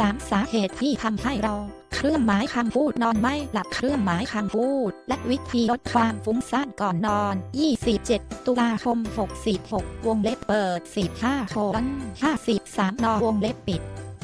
3. สาเหตุที่ทำให้เราเครื่องหมายคำพูดนอนไม่หลับเครื่องหมายคำพูด และวิธีลดความฟุ้งซ่านก่อนนอน 27 ตุลาคม66วงเล็บเปิด 15โคน53 นอวงเล็บปิด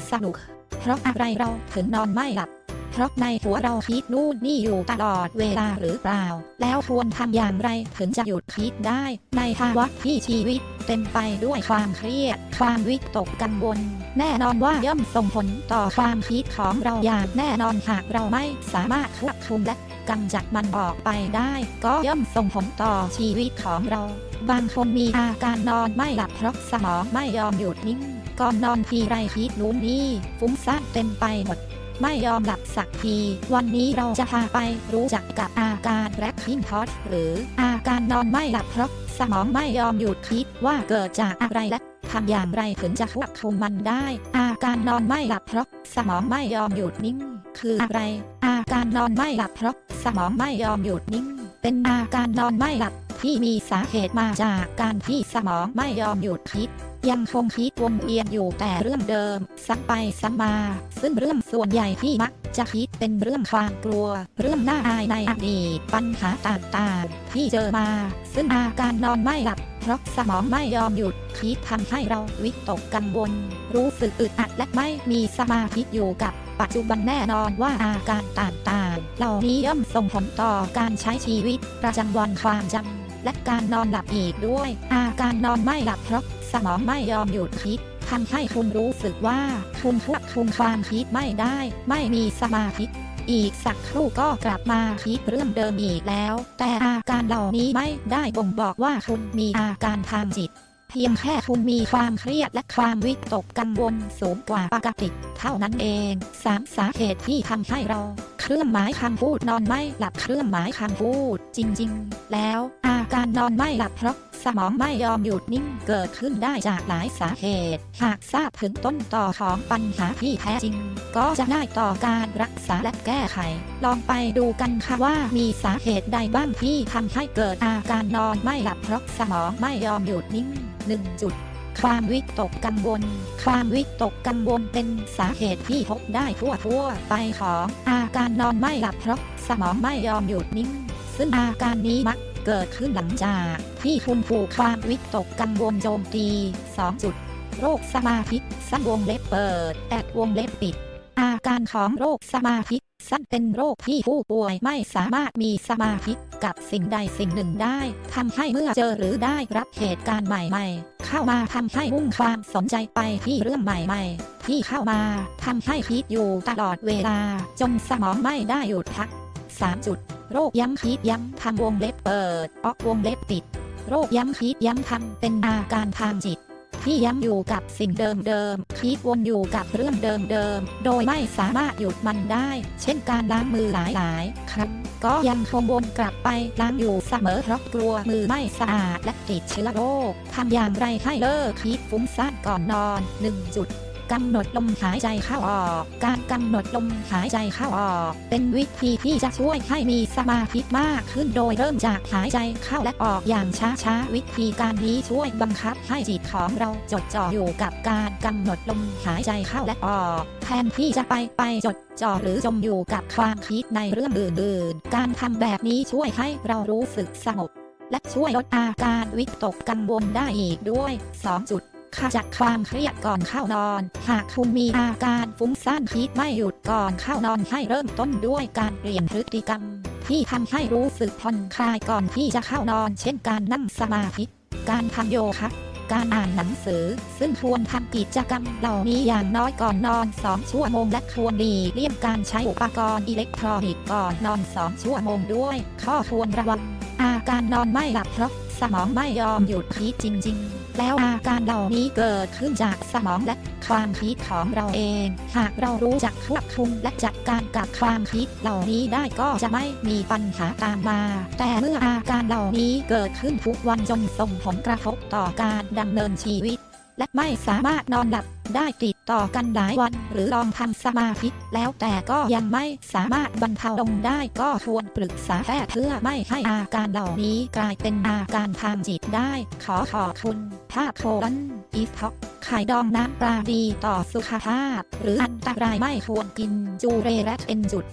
สรุปเพราะอะไรเราถึงนอนไม่หลับ เพราะในหัวเราคิดนู่นนี่อยู่ตลอดเวลาหรือเปล่า แล้วควรทำอย่างไรถึงจะหยุดคิดได้ ในภาวะที่ชีวิตเต็มไปด้วยความเครียด ความวิตกกังวล แน่นอนว่าย่อมส่งผลต่อความคิดของเราอย่างแน่นอนหากเราไม่สามารถควบคุมและกำจัดมันออกไปได้ ก็ย่อมส่งผลต่อชีวิตของเรา บางคนมีอาการนอนไม่หลับเพราะสมองไม่ยอมหยุดนิ่งก่อนนอนทีไรคิดนู้นนี่ฟุ้งซ่านเต็มไปหมด ไม่ยอมหลับสักที วันนี้เราจะพาไปรู้จักกับอาการแร็คคิงพอตหรืออาการนอนไม่หลับเพราะสมองไม่ยอมหยุดคิดว่าเกิดจากอะไรและทำอย่างไรถึงจะควบคุมมันได้ อาการนอนไม่หลับเพราะสมองไม่ยอมหยุดนิ่ง คืออะไร อาการนอนไม่หลับเพราะสมองไม่ยอมหยุดนิ่ง เป็นอาการนอนไม่หลับที่มีสาเหตุมาจากการที่สมองไม่ยอมหยุดคิด ยังคงคิดวนเวียนอยู่แต่เรื่องเดิม ซ้ำไปซ้ำมา ซึ่งเรื่องส่วนใหญ่ที่มักจะคิดเป็นเรื่องความกลัว เรื่องน่าอายในอดีตปัญหาต่างๆ ที่เจอมา ซึ่งอาการนอนไม่หลับเพราะสมองไม่ยอมหยุดคิดทำให้เราวิตกกังวล รู้สึกอึดอัดและไม่มีสมาธิอยู่กับปัจจุบันแน่นอนว่าอาการต่างๆ เหล่านี้ย่อมส่งผลต่อการใช้ชีวิตประจำวันความจำและการนอนหลับอีกด้วย อาการนอนไม่หลับเพราะ สมองไม่ยอมหยุดคิดทำให้คุณรู้สึกว่าคุณควบคุมความคิดไม่ได้ ไม่มีสมาธิอีกสักครู่ก็กลับมาคิดเรื่องเดิมอีกแล้ว แต่อาการเหล่านี้ไม่ได้บ่งบอกว่าคุณมีอาการทางจิต เพียงแค่คุณมีความเครียดและความวิตกกังวลสูงกว่าปกติ เท่านั้นเอง3สาเหตุที่ทำให้เรา เครื่องหมายคำพูดนอนไม่หลับเครื่องหมายคำพูด จริง ๆ แล้วอาการนอนไม่หลับเพราะ สมองไม่ยอมหยุดนิ่งเกิดขึ้นได้จากหลายสาเหตุ หากทราบถึงต้นต่อของปัญหาที่แท้จริง ก็จะได้ต่อการรักษาและแก้ไข ลองไปดูกันค่ะว่ามีสาเหตุใดบ้างที่ทำให้เกิดอาการนอนไม่หลับเพราะสมองไม่ยอมหยุดนิ่ง 1 จุดความวิตกกังวล ความวิตกกังวลเป็นสาเหตุที่พบได้ทั่วทั่วไปของอาการนอนไม่หลับเพราะสมองไม่ยอมหยุดนิ่ง ซึ่งอาการนี้มัก เกิดขึ้นหลังจากที่คุณถูกความวิตกกังวลโจมตี2จุด โรคสมาธิสั้นวงเล็บเปิดแอดวงเล็บปิด อาการของโรคสมาธิสั้นเป็นโรคที่ผู้ป่วยไม่สามารถมีสมาธิกับสิ่งใดสิ่งหนึ่งได้ทำให้เมื่อเจอหรือได้รับเหตุการณ์ใหม่ ๆ เข้ามาทำให้มุ่งความสนใจไปที่เรื่องใหม่ ๆ ที่เข้ามาทำให้คิดอยู่ตลอดเวลา จนสมองไม่ได้หยุดพัก3จุด โรคย้ำคิดย้ำทำวงเล็บเปิด ออกวงเล็บปิด โรคย้ำคิดย้ำทำเป็นอาการทางจิต ที่ย้ำอยู่กับสิ่งเดิมๆคิดวนอยู่กับเรื่องเดิมๆโดยไม่สามารถหยุดมันได้ เช่นการล้างมือหลายๆ ครั้งก็ยังคงวนกลับไปล้างอยู่เสมอเพราะกลัวมือไม่สะอาดและติดเชื้อโรคทำอย่างไรให้เลิกคิดฟุ้งซ่านก่อนนอน 1 จุด กำหนดลมหายใจเข้าออก การกำหนดลมหายใจเข้าออก เป็นวิธีที่จะช่วยให้มีสมาธิมากขึ้นโดยเริ่มจากหายใจเข้าและออกอย่างช้าๆ วิธีการนี้ช่วยบังคับให้จิตของเราจดจ่ออยู่กับการกำหนดลมหายใจเข้าและออกแทนที่จะไปไปจดจ่อหรือจมอยู่กับความคิดในเรื่องอื่นๆ การทำแบบนี้ช่วยให้เรารู้สึกสงบและช่วยลดอาการวิตกกังวลได้อีกด้วย 2 จุด ขจัดความเครียดก่อนเข้านอน หากคุณมีอาการฟุ้งซ่านคิดไม่หยุดก่อนเข้านอนให้เริ่มต้นด้วยการเปลี่ยนพฤติกรรม ที่ทำให้รู้สึกผ่อนคลายก่อนที่จะเข้านอน เช่นการนั่งสมาธิ การทำโยคะการอ่านหนังสือ ซึ่งควรทำกิจกรรมเหล่านี้อย่างน้อยก่อนนอน 2 ชั่วโมงและควรหลีเลี่ยงการใช้อุปกรณ์อิเล็กทรอนิกส์ก่อนนอน 2 ชั่วโมงด้วย ข้อควรระวัง อาการนอนไม่หลับเพราะสมองไม่ยอมหยุดคิดจริง ๆ แล้วอาการเหล่านี้เกิดขึ้นจากสมองและความคิดของเราเอง หากเรารู้จักควบคุมและจัดการกับความคิดเหล่านี้ได้ก็จะไม่มีปัญหาตามมา แต่เมื่ออาการเหล่านี้เกิดขึ้นทุกวันจนส่งผลกระทบต่อการดำเนินชีวิต และไม่สามารถนอนหลับได้ติดต่อกันหลายวัน หรือลองทำสมาธิแล้วแต่ก็ยังไม่สามารถบรรเทาลงได้ก็ควรปรึกษาแพทย์เพื่อไม่ให้อาการเหล่านี้กลายเป็นอาการทางจิตได้ ขอขอบคุณภาโคลันอีท็อกไข่ดองน้ำปลาดีต่อสุขภาพ หรืออันตรายไม่ควรกินจูเรและเอนจุด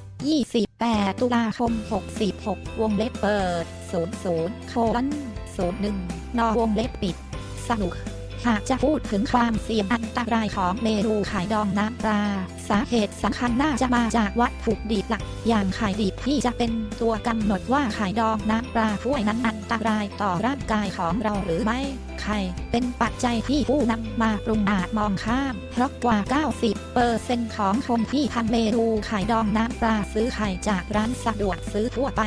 28 ตุลาคม 66 วงเล็บเปิด 00 โคลัน01 นอวงเล็บปิดสรุป หากจะพูดถึงความเสี่ยงอันตรายของเมนูไข่ดองน้ำปลา สาเหตุสำคัญน่าจะมาจากวัตถุดิบหลัก อย่างไข่ดิบที่จะเป็นตัวกำหนดว่าไข่ดองน้ำปลาถ้วยนั้นอันตรายต่อร่างกายของเราหรือไม่ไข่เป็นปัจจัยที่ผู้นำมาปรุงอาจมองข้าม เพราะกว่า 90เปอร์เซ็นต์ของคนที่ทำเมนูไข่ดองน้ำปลาซื้อไข่จากร้านสะดวกซื้อทั่วไป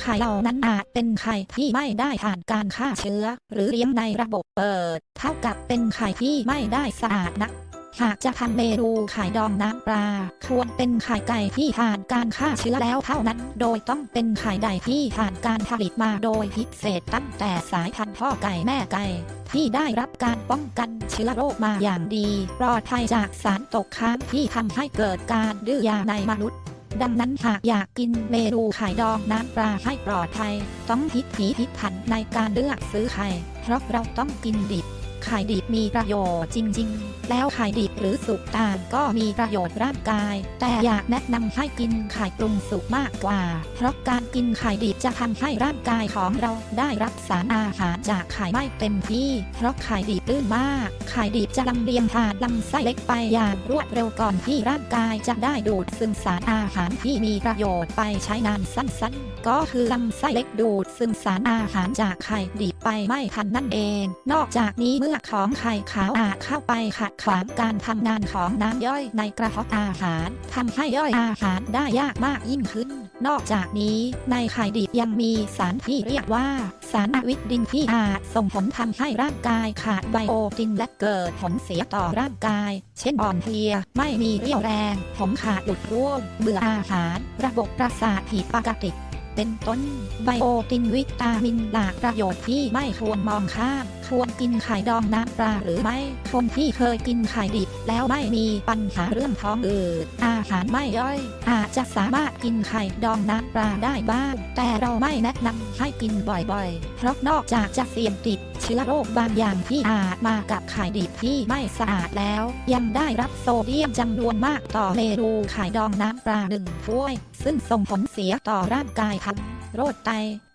ไข่เหล่านั้นอาจเป็นไข่ที่ไม่ได้ผ่านการฆ่าเชื้อ หรือเลี้ยงในระบบเปิด เท่ากับเป็นไข่ที่ไม่ได้สะอาดนักหากจะทำเมนูไข่ดองน้ำปลา ควรเป็นไข่ไก่ที่ผ่านการฆ่าเชื้อแล้วเท่านั้น โดยต้องเป็นไข่ไก่ที่ผ่านการผลิตมาโดยพิเศษตั้งแต่สายพันธุ์พ่อไก่แม่ไก่ ที่ได้รับการป้องกันเชื้อโรคมาอย่างดี ปลอดภัยจากสารตกค้างที่ทำให้เกิดการดื้อยาในมนุษย์ ดังนั้นหากอยากกินเมนูไข่ดองน้ำปลาให้ปลอดภัย ต้องพิถีพิถันในการเลือกซื้อไข่ เพราะเราต้องกินดิบ ไข่ดิบมีประโยชน์จริง ๆ แล้วไข่ดิบหรือสุกต่างก็มีประโยชน์ร่างกาย แต่อยากแนะนำให้กินไข่ปรุงสุกมากกว่า เพราะการกินไข่ดิบจะทำให้ร่างกายของเราได้รับสารอาหารจากไข่ไม่เต็มที่ เพราะไข่ดิบลื่นมาก ไข่ดิบจะลำเลียงผ่านลำไส้เล็กไปอย่างรวดเร็วก่อนที่ร่างกายจะได้ดูดซึมสารอาหารที่มีประโยชน์ไปใช้นานสั้น ๆ ก็คือลำไส้เล็กดูดซึมสารอาหารจากไข่ดิบไปไม่ทันนั่นเอง นอกจากนี้เมื่อของไข่ขาวอาจเข้าไปขัดขวางการทำงานของน้ำย่อยในกระเพาะอาหารทำให้ย่อยอาหารได้ยากมากยิ่งขึ้น นอกจากนี้ในไข่ดิบยังมีสารที่เรียกว่า สารอวิตดินที่อาจส่งผลทำให้ร่างกายขาดไบโอตินและเกิดผลเสียต่อร่างกาย เช่นอ่อนเพลีย ไม่มีเรี่ยวแรง ผมขาดหลุดร่วงเบื่ออาหาร ระบบประสาทผิดปกติ เป็นต้น ไบโอตินวิตามินหลากประโยชน์ที่ไม่ควรมองข้าม ควรกินไข่ดองน้ำปลาหรือไม่คนที่เคยกินไข่ดิบ แล้วไม่มีปัญหาเรื่องท้องอืดอาหารไม่ย่อย อาจจะสามารถกินไข่ดองน้ำปลาได้บ้าง แต่เราไม่แนะนำให้กินบ่อยๆ เพราะนอกจากจะเสี่ยงติดเชื้อโรคบางอย่างที่อาจมากับไข่ดิบที่ไม่สะอาดแล้ว ยังได้รับโซเดียมจำนวนมากต่อเมนูไข่ดองน้ำปลาหนึ่งถ้วย ซึ่งส่งผลเสียต่อร่างกายทั้งโรคไต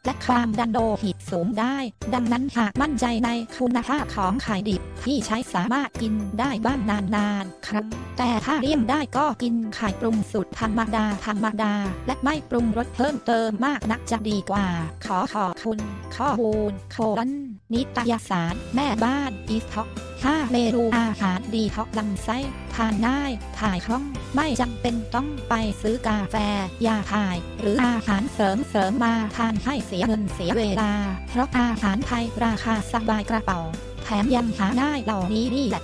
และความดันโลหิตสูงได้ ดังนั้นหากมั่นใจในคุณภาพของไข่ดิบที่ใช้สามารถกินได้บ้างนานๆครั้งแต่ถ้าเลี่ยงได้ก็กินไข่ปรุงสุดธรรมดาธรรมดา และไม่ปรุงรสเพิ่มเติมมากนักจะดีกว่า ขอขอบคุณ ข้อมูลโคลนนิตยสาร แม่บ้านอีสท็อก 5 เมนูอาหารดีท็อกลำไส้ทานง่ายถ่ายคล่อง ไม่จำเป็นต้องไปซื้อกาแฟ ยาถ่าย หรืออาหารเสริมเสริมมาทานให้เสียเงินเสียเวลา เพราะอาหารไทยราคาสบายกระเป๋า แถมยังหาง่ายเหล่านี้นี่แหละ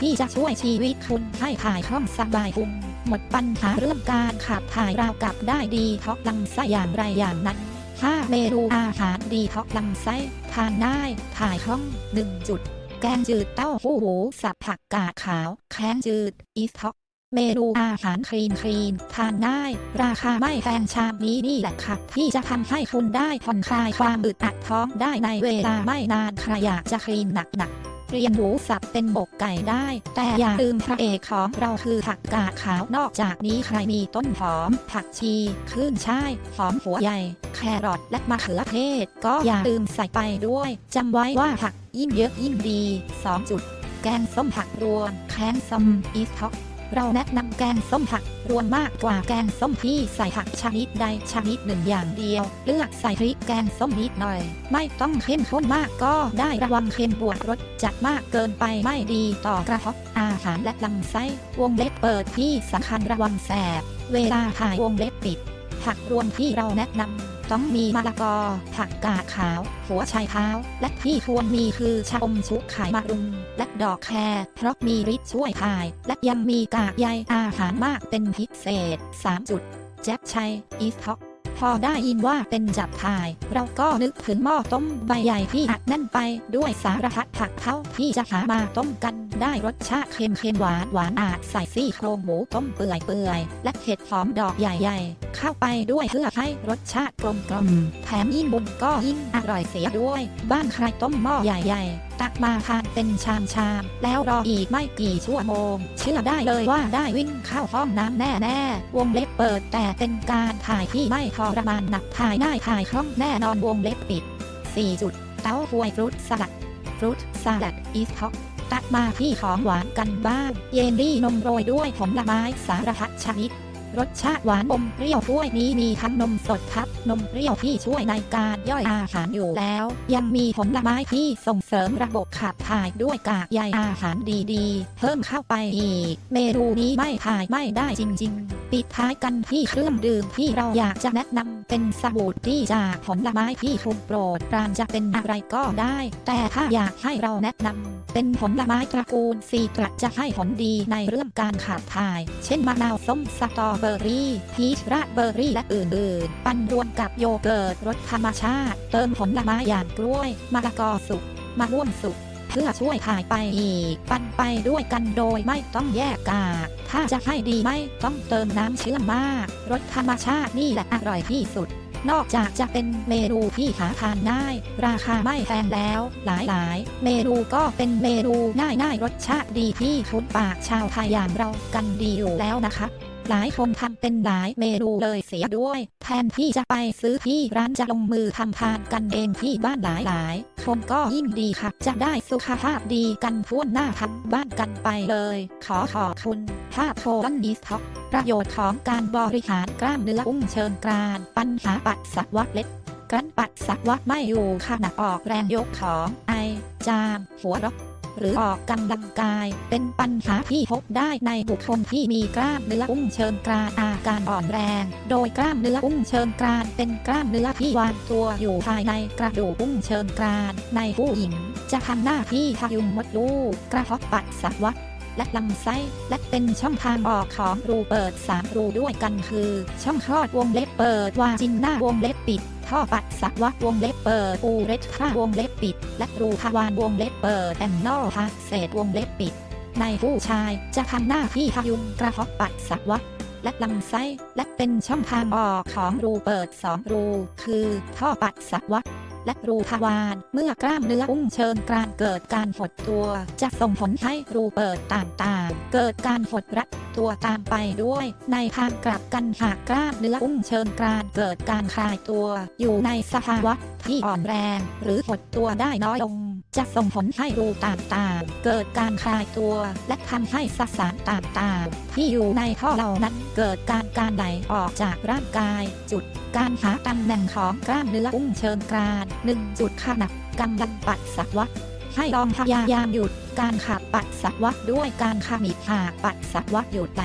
ที่จะช่วยชีวิตคุณให้ถ่ายคล่องสบายพุงหมดปัญหาเรื่องการขับถ่ายราวกับได้ดีท็อกลำไส้อย่างไรอย่างนั้น 5 เมนูอาหารดีท็อกลำไส้ทานง่ายถ่ายคล่อง 1 จุด แกงจืดเต้าหู้หมูสับผักกาดขาว แข้งจืด อีสท็อกเมนูอาหารคลีนคลีนทานง่าย ราคาไม่แพงชามนี้นี่แหละค่ะ ที่จะทำให้คุณได้ผ่อนคลายความอึดอัดท้องได้ในเวลาไม่นานใครอยากจะคลีนหนักๆ เรียนหมูสับเป็นบกไก่ได้ แต่อย่าลืมพระเอกของเราคือผักกาดขาวนอกจากนี้ใครมีต้นหอม ผักชีขึ้นช่ายหอมหัวใหญ่ แครอทและมะเขือเทศ ก็อย่าลืมใส่ไปด้วยจำไว้ว่าผักยิ่งเยอะยิ่งดี 2 จุด แกงส้มผักรวมแคนซัมอีสท็อก เราแนะนำแกงส้มผัก รวมมากกว่าแกงส้มที่ใส่ผักชนิดใดชนิดหนึ่งอย่างเดียว เลือกใส่พริกแกงส้มนิดหน่อย ไม่ต้องเข้มข้นมากก็ได้ระวังเค็มปวดรสจัดมากเกินไปไม่ดีต่อกระเพาะอาหารและลำไส้วงเล็บเปิดที่สำคัญระวังแสบ เวลาถ่ายวงเล็บปิด ผักรวมที่เราแนะนำ ต้องมีมะละกอ ผักกาดขาว หัวไชเท้า และที่ควรมีคือชะอมชุกไข่มะรุม และดอกแครเพราะมีฤทธิ์ช่วยถ่าย และยังมีกากใยอาหารมากเป็นพิเศษ 3 จุดแจ็บชัยอีสท็อก พอได้ยินว่าเป็นจับถ่าย เราก็นึกถึงหม้อต้มใบใหญ่ที่อัดแน่นไปด้วยสารพัดผักเท่าที่จะหามาต้มกันได้รสชาติเค็มเค็มหวานหวานอาจใส่ซี่โครงหมูต้มเปื่อยเปื่อยและเห็ดหอมดอกใหญ่ๆ เข้าไปด้วยเพื่อให้รสชาติกลมกลมแถมยิ่งบุญก็ยิ่งอร่อยเสียด้วย บ้านใครต้มหม้อใหญ่ๆตักมาทานเป็นชามชามๆแล้วรออีกไม่กี่ชั่วโมง เชื่อได้เลยว่าได้วิ่งเข้าห้องน้ำแน่ๆวงเล็บเปิดแต่เป็นการถ่ายที่ไม่ทรมานหนักถ่ายง่ายถ่ายคล่องแน่นอนวงเล็บปิด 4 จุด เต้าหวยฟรุตสลัดฟรุตสลัดอีสท็อกตักมาที่ของหวานกันบ้าง เยลลี่นมโรยด้วยผลไม้สารพัดชนิด รสชาติหวานอมเปรี้ยวถ้วยนี้มีทั้งนมสดครับ นมเปรี้ยวที่ช่วยในการย่อยอาหารอยู่แล้ว ยังมีผลไม้ที่ส่งเสริมระบบขับถ่ายด้วยกากใยอาหารดีๆ เพิ่มเข้าไปอีก เมนูนี้ไม่ถ่ายไม่ได้จริง ๆ ปิดท้ายกันที่เครื่องดื่มที่เราอยากจะแนะนำเป็นสบู่ที่จากผลไม้ที่คุณโปรดปรานจะเป็นอะไรก็ได้ แต่ถ้าอยากให้เราแนะนำเป็นผลไม้ตระกูลซีตรัสจะให้ผลดีในเรื่องการขับถ่าย เช่นมะนาวส้มสตรอเบอรี่พีชราสเบอร์รี่และอื่นๆ ปั่นรวมกับโยเกิร์ตรสธรรมชาติ เติมผลไม้อย่างกล้วยมะละกอสุกมะม่วงสุกเพื่อช่วยถ่ายไปอีก ปั่นไปด้วยกันโดยไม่ต้องแยกกากถ้าจะให้ดีไม่ต้องเติมน้ำเชื่อมมากรสธรรมชาตินี่แหละอร่อยที่สุดนอกจากจะเป็นเมนูที่หาทานง่าย ราคาไม่แพงแล้ว หลายๆ เมนูก็เป็นเมนูง่ายๆ รสชาติดีที่คุ้นปากชาวไทยอย่างเรากันดีอยู่แล้วนะคะ หลายคนทำเป็นหลายเมนูเลยเสียด้วย แทนที่จะไปซื้อที่ร้านจะลงมือทำทานกันเองที่บ้านหลายๆ คนก็ยิ่งดีค่ะ จะได้สุขภาพดีกันทั่วหน้าทั้งบ้านกันไปเลย ขอขอบคุณภาพโคลันดีสท็อกประโยชน์ของการบริหารกล้ามเนื้ออุ้งเชิงกราน ปัญหาปัสสาวะเล็ดกลั้นปัสสาวะไม่อยู่ขณะออกแรงยกของไอ จาม หัวเรอก หรือออกกำลังกาย เป็นปัญหาที่พบได้ในบุคคลที่มีกล้ามเนื้ออุ้งเชิงกรานอาการอ่อนแรง โดยกล้ามเนื้ออุ้งเชิงกรานเป็นกล้ามเนื้อที่วางตัวอยู่ภายในกระดูกอุ้งเชิงกรานในผู้หญิง จะทำหน้าที่พยุงมดลูกกระเพาะปัสสาวะและลำไส้และเป็นช่องทางออกของรูเปิด 3 รูด้วยกันคือ ช่องคลอดวงเล็บเปิดวาจินหน้าวงเล็บปิด ท่อปัสสาวะวงเล็บเปิดอูเรทราวงเล็บปิด และรูทวารวงเล็บเปิดแอนนอลพาเศษวงเล็บปิด ในผู้ชายจะทำหน้าที่พยุงกระเพาะปัสสาวะและลำไส้และเป็นช่องทางออกของรูเปิดสองรู คือท่อปัสสาวะ และรูทวารเมื่อกล้ามเนื้ออุ้งเชิงกรานเกิดการหดตัว จะส่งผลให้รูเปิดต่างๆ เกิดการหดรัดตัวตามไปด้วย ในทางกลับกันหากกล้ามเนื้ออุ้งเชิงกรานเกิดการคลายตัว อยู่ในสภาวะที่อ่อนแรง หรือหดตัวได้น้อยลง จะส่งผลให้รูต่างๆ เกิดการคลายตัว และทำให้สสารต่างๆ ที่อยู่ในท่อเหล่านั้นเกิดการการไหลออกจากร่างกายจุด การหาตำแหน่งของกล้ามเนื้ออุ้งเชิงกราน1จุดขนาดกำลังปัสสาวะ ให้ลองพยายามหยุดการขับปัสสาวะด้วยการขมิบหากปัสสาวะหยุดไหล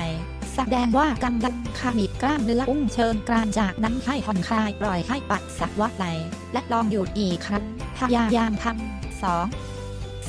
แสดงว่ากำลังขมิบกล้ามเนื้ออุ้งเชิงกรานจากนั้นให้ผ่อนคลายปล่อยให้ปัสสาวะไหลและลองหยุดอีกครั้งพยายามทำสอง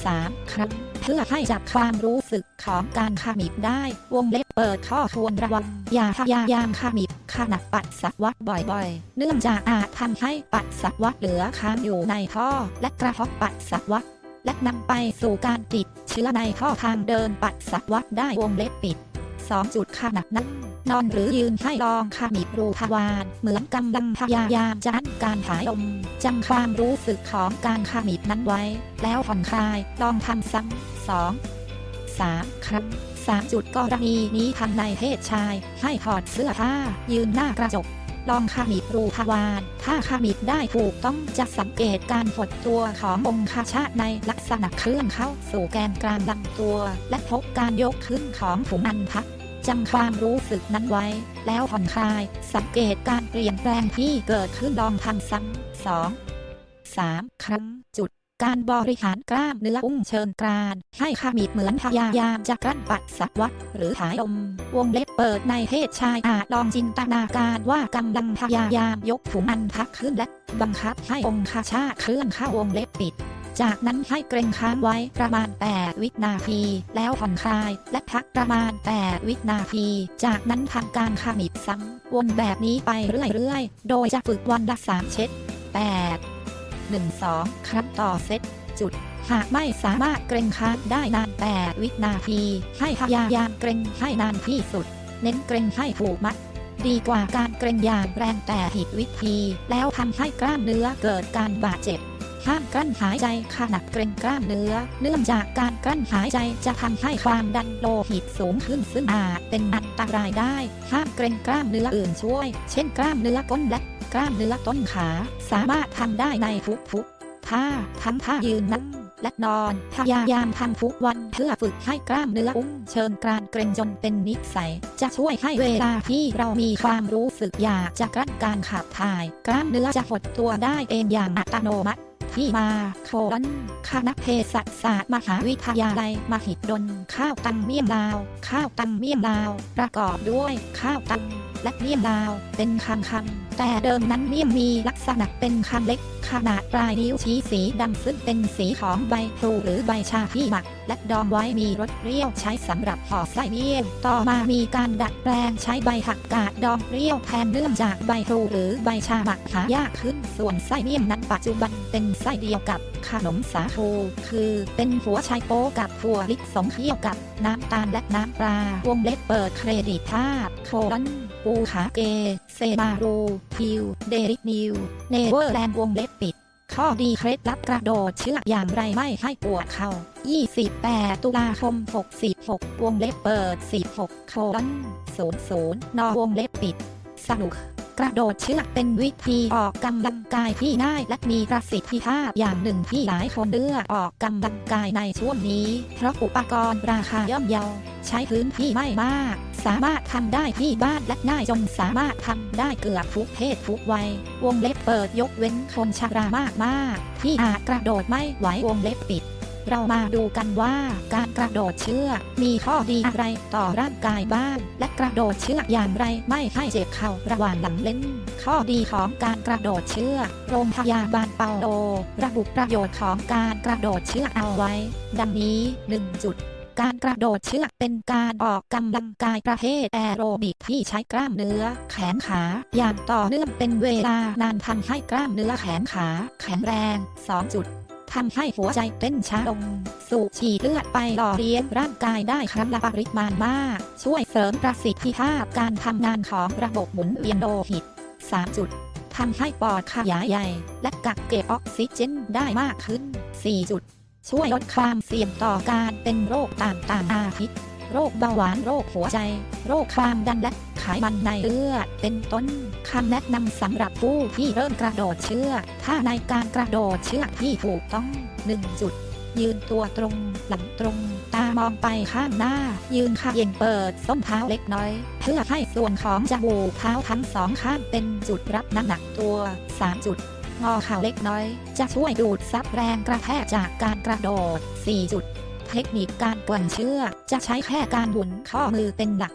สามครั้งเพื่อให้จับความรู้สึกของการขมิบได้ วงเล็บเปิดข้อควรระวังอย่าพยายามขมิบ ขณะปัสสาวะบ่อยๆ เนื่องจากอาจทำให้ปัสสาวะเหลือค้างอยู่ในท่อ และกระเพาะปัสสาวะ และนำไปสู่การติดเชื้อในท่อทางเดินปัสสาวะได้วงเล็บปิด 2 จุดขนาดนั้นนอนหรือยืนให้ลองขมิบรูทวารเหมือนกำลังพยายามจะอั้นการหายลมจำความรู้สึกของการขมิบนั้นไว้ แล้วผ่อนคลายลองทำซ้ำสอง สามครั้งสามจุดกรณีนี้ทำในเพศชาย ให้ถอดเสื้อผ้า ยืนหน้ากระจก ลองขมิบรูทวารถ้าขมิบได้ถูกต้องจะสังเกตการหดตัวขององคชาตในลักษณะเคลื่อนเข้าสู่แกนกลางลำตัว และพบการยกขึ้นของถุงอันทักจำความรู้สึกนั้นไว้ แล้วผ่อนคลาย สังเกตการเปลี่ยนแปลงที่เกิดขึ้นลองทำซ้ำสองสามครั้ง การบริหารกล้ามเนื้ออุ้งเชิงกราน ให้ขมิบเหมือนพยายามจะกลั้นปัสสาวะหรือหายลมวงเล็บเปิดในเพศชายอาจลองจินตนาการว่ากำลังพยายามยกถุงอันทักขึ้นและบังคับให้องคชาเคลื่อนเข้าวงเล็บปิด จากนั้นให้เกรงค้างไว้ประมาณ 8 วินาที แล้วผ่อนคลาย และพักประมาณ 8 วินาที จากนั้นทำการขมิบซ้ำวนแบบนี้ไปเรื่อยๆ โดยจะฝึกวันละ3เช็ด8 1 2 ครั้งต่อเซตจุด หากไม่สามารถเกรงค้างได้นาน8วินาที ให้พยายามเกรงให้นานที่สุด เน้นเกรงให้ผูกมัด ดีกว่าการเกรงอย่างแรงแต่ผิดวิธี แล้วทำให้กล้ามเนื้อเกิดการบาดเจ็บ ห้ามกลั้นหายใจขณะเกรงกล้ามเนื้อ เนื่องจากการกลั้นหายใจจะทำให้ความดันโลหิตสูงขึ้นซึ่งอาจเป็นอันตรายได้ ห้ามเกรงกล้ามเนื้ออื่นช่วย เช่น กล้ามเนื้อก้นและกล้ามเนื้อต้นขา สามารถทำได้ในทุกๆท่าทั้งท่ายืนนั่งและนอนพยายามทำทุกวันเพื่อฝึกให้กล้ามเนื้ออุ้งเชิญกรานเกรงจนเป็นนิสัย จะช่วยให้เวลาที่เรามีความรู้สึกอยากจะกลั้นการขับถ่าย กล้ามเนื้อจะหดตัวได้เองอย่างอัตโนมัติ ที่มาโคลนคณะเภสัชศาสตร์มหาวิทยาลัย มหิดล ข้าวตังเมี่ยงลาว ข้าวตังเมี่ยงลาว ประกอบด้วยข้าวตัง และเมี่ยงลาว เป็นคำคำแต่เดิมนั้นเมี่ยงมีลักษณะเป็นคำเล็ก ขนาดปลายนิ้วชี้สีดำซึ่งเป็นสีของใบพลูหรือใบชาที่หมัก และดองไว้มีรสเปรี้ยวใช้สำหรับห่อไส้เมี่ยงต่อมามีการดัดแปลงใช้ใบผักกาดดองเปรี้ยวแทนเนื่องจากใบพลูหรือใบชาหมักหายากขึ้นส่วนไส้เมี่ยงนั้นปัจจุบันเป็นไส้เดียวกับ ขนมสาคูคือเป็นหัวไชโป๊กับถั่วลิสงเคี่ยวกับน้ำตาลและน้ำปลาวงเล็บเปิดเครดิตภาพโคลอนปูขาเก เซมารูพิว เดริกนิว เนเวอร์แลนด์วงเล็บปิด ข้อดีเคล็ดลับกระโดดเชือกอย่างไรไม่ให้ปวดเข่า28 ตุลาคม 66 วงเล็บเปิด16โคลอน00 นอวงเล็บปิด สนุก กระโดดเชือกเป็นวิธีออกกำลังกายที่ง่ายและมีประสิทธิภาพอย่างหนึ่งที่หลายคนเลือกออกกำลังกายในช่วงนี้ เพราะอุปกรณ์ราคาย่อมเยาใช้พื้นที่ไม่มาก สามารถทำได้ที่บ้านและง่ายจนสามารถทำได้เกือบทุกเพศทุกวัย วงเล็บเปิดยกเว้นคนชรามากมากๆที่อาจกระโดดไม่ไหววงเล็บปิด เรามาดูกันว่าการกระโดดเชือกมีข้อดีอะไรต่อร่างกายบ้าง และกระโดดเชือกอย่างไรไม่ให้เจ็บเข่าระหว่างหลังเล่น ข้อดีของการกระโดดเชือกโรงพยาบาลเปาโลระบุประโยชน์ของการกระโดดเชือกเอาไว้ ดังนี้ 1 จุดการกระโดดเชือกเป็นการออกกำลังกายประเภทแอโรบิกที่ใช้กล้ามเนื้อ แขนขา อย่างต่อเนื่องเป็นเวลานานทำให้กล้ามเนื้อแขนขา แข็งแรง 2 จุด ทำให้หัวใจเต้นช้าลง สูบฉีดเลือดไปหล่อเลี้ยงร่างกายได้ครั้งละปริมาณมาก ช่วยเสริมประสิทธิภาพการทำงานของระบบหมุนเวียนโลหิต 3 จุดทำให้ปอดขยายใหญ่ และกักเก็บออกซิเจนได้มากขึ้น 4 จุดช่วยลดความเสี่ยงต่อการเป็นโรคต่างๆอาทิต โรคเบาหวานโรคหัวใจ โรคความดันและไขมันในเลือดเป็นต้นคำแนะนำสำหรับผู้ที่เริ่มกระโดดเชือกถ้าในการกระโดดเชือกที่ถูกต้อง 1 จุด ยืนตัวตรงหลังตรง ตามองไปข้างหน้า ยืนขาเย็นเปิดส้นเท้าเล็กน้อย เพื่อให้ส่วนของจมูกเท้าทั้งสองข้างเป็นจุดรับน้ำหนักตัว 3 จุดงอเข่าเล็กน้อย จะช่วยดูดซับแรงกระแทกจากการกระโดด 4 จุด เทคนิคการกวนเชือกจะใช้แค่การหมุนข้อมือเป็นหลัก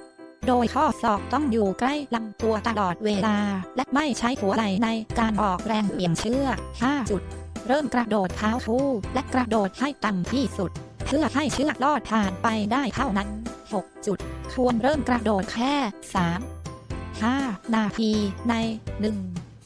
โดยข้อศอกต้องอยู่ใกล้ลำตัวตลอดเวลา และไม่ใช้หัวไหล่ในการออกแรงเหวี่ยงเชือก5จุด เริ่มกระโดดเท้าคู่ และกระโดดให้ต่ำที่สุด เพื่อให้เชือกลอดผ่านไปได้เท่านั้น 6 จุด ควรเริ่มกระโดดแค่ 3 5 นาทีใน 1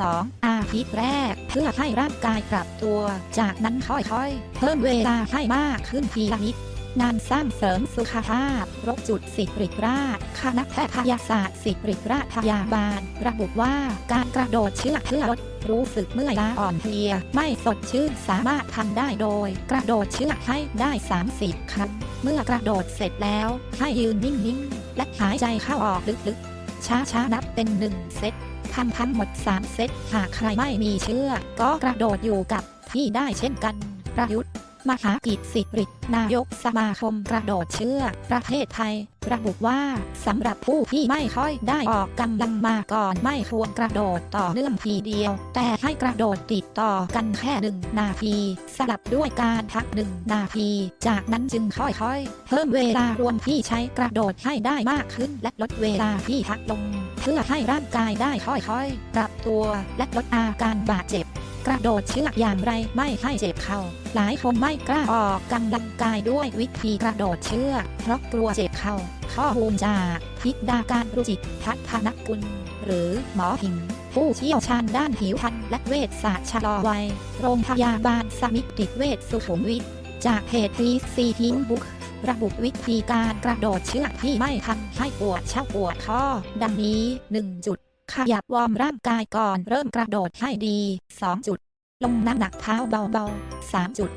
2 อาทิตย์แรก เพื่อให้ร่างกายปรับตัว จากนั้นค่อยๆ เพิ่มเวลาให้มากขึ้นทีละนิดงานสร้างเสริมสุขภาพโรคจุดสิริราชคณะแพทยศาสตร์สิริราชพยาบาล ระบุว่าการกระโดดเชือกเพื่อลดรู้สึกเมื่อยล้าอ่อนเพลีย ไม่สดชื่นสามารถทำได้โดย กระโดดเชือกให้ได้ 30 ครั้ง เมื่อกระโดดเสร็จแล้ว ให้ยืนนิ่งๆ และหายใจเข้าออกลึกๆ ช้าๆ นับเป็น1เซต ทำทั้งหมด 3 เซต หากใครไม่มีเชื่อ ก็กระโดดอยู่กับที่ได้เช่นกัน ประยุทธ์ มหากิจสิรินายกสมาคมกระโดดเชือกประเทศไทย ระบุว่าสำหรับผู้ที่ไม่ค่อยได้ออกกำลังมาก่อนไม่ควรกระโดดต่อเนื่องทีเดียว แต่ให้กระโดดติดต่อกันแค่หนึ่งนาที สลับด้วยการพักหนึ่งนาที จากนั้นจึงค่อยๆ เพิ่มเวลารวมที่ใช้กระโดดให้ได้มากขึ้น และลดเวลาที่พักลง เพื่อให้ร่างกายได้ค่อยๆ ปรับตัวและลดอาการบาดเจ็บ กระโดดเชือกอย่างไรไม่ให้เจ็บเข่าหลายคนไม่กล้าออกกำลังกายด้วยวิธีกระโดดเชือกเพราะกลัวเจ็บเข่าข้อมูลจากทิดาการรุจิตพัฒนกุล หรือหมอหิงผู้เชี่ยวชาญด้านผิวพรรณและเวชศาสตร์ชะลอวัย โรงพยาบาลสมิติเวชสุขุมวิทจากเพจพีซีทิงบุ๊กระบุวิธีการกระโดดเชือกที่ไม่ทำให้ปวดเช่าปวดข้อ ดังนี้ 1 จุด ขยับวอร์มร่างกายก่อนเริ่มกระโดดให้ดี 2 จุด ลงน้ำหนักเท้าเบาๆ 3 จุด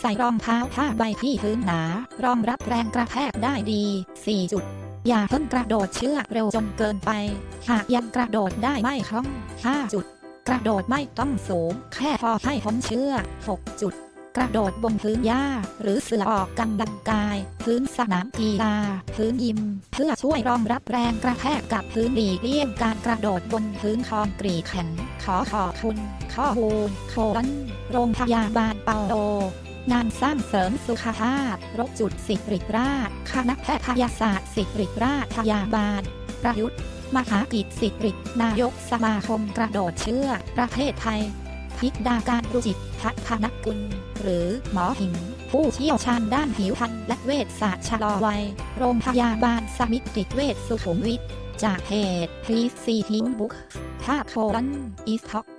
ใส่รองเท้าผ้าใบที่พื้นหนา รองรับแรงกระแทกได้ดี 4 จุด อย่าเพิ่งกระโดดเชือกเร็วจนเกินไป หากยังกระโดดได้ไม่คล่อง 5 จุด กระโดดไม่ต้องสูง แค่พอให้พ้นเชือก6จุด กระโดดบนพื้นหญ้า หรือเสือออกกำลังกาย พื้นสนามกีฬา พื้นยิม เพื่อช่วยรองรับแรงกระแทกกับพื้นหลีกเลี่ยงการกระโดดบนพื้นคอนกรีตแข็ง ขอขอบคุณข้อมูลโคนโรงพยาบาลเปาโลงานสร้างเสริมสุขภาพโรคจุดสิริราช คณะแพทยศาสตร์สิริราชพยาบาล ประยุทธ์ มหากิจสิรินายกสมาคมกระโดดเชือกประเทศไทย พิดาการรุจิตพัฒนกุล หรือหมอหิงผู้เชี่ยวชาญด้านผิวพรรณและเวชศาสตร์ชะลอวัย โรงพยาบาลสมิติเวชสุขุมวิทจากเพจ Please See Him Book ภาพโคลันอีสท็อก